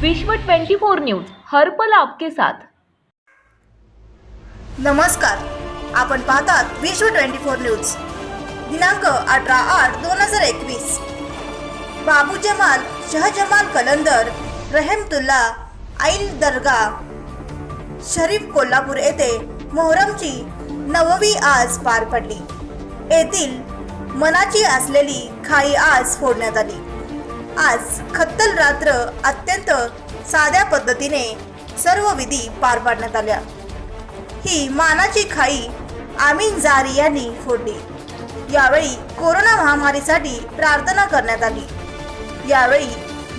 विश्व 24 न्यूज हर्पल आपके साथ. नमस्कार. आपण पाहतात विश्व ट्वेंटी फोर न्यूज. दिनांक अठरा आठ दोन हजार एकवीस. बाबू जमाल शहजमाल कलंदर रहेमतुल्ला आईल दर्गा. शरीफ कोल्हापूर येथे मोहरमची नववी आज पार पडली. येथील मनाची असलेली खाई आज फोडण्यात आली. आज खत्तल रात्र अत्यंत साध्या पद्धतीने सर्व विधी पार पाडण्यात आल्या. ही मानाची खाई आमीन जारी यांनी फोडली. यावेळी कोरोना महामारीसाठी प्रार्थना करण्यात आली. यावेळी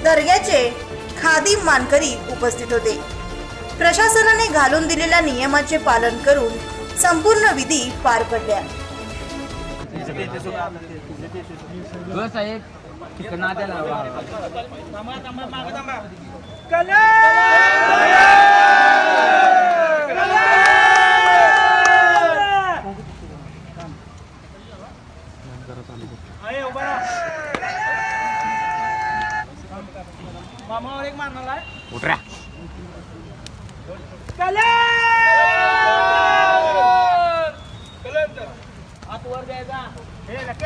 दर्ग्याचे खादिम मानकरी उपस्थित होते. प्रशासनाने घालून दिलेल्या नियमाचे पालन करून संपूर्ण विधी पार पडल्या. मामावर एक मारणार आहे. उठरा हात वर द्यायचा हे नक्की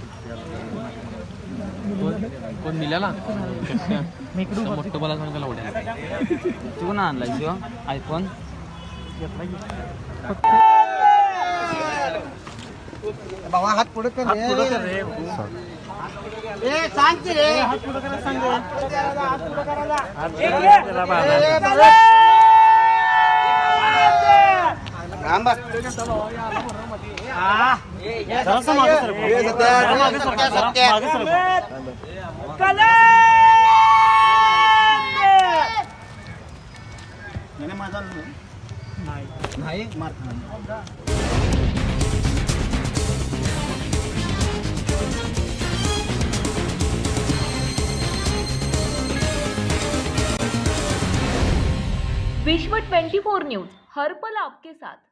कोण मिळाला? मोठं बोला सांगा लावड्या तू कोण आणलाय शिव? आयफोन बाबा हात पुढे कर हात पुढे कर रे. ए सांग की रे. हात पुढे करायला सांग हात पुढे नाही मार विश्व 24 न्यूज हर्पल आपके साथ.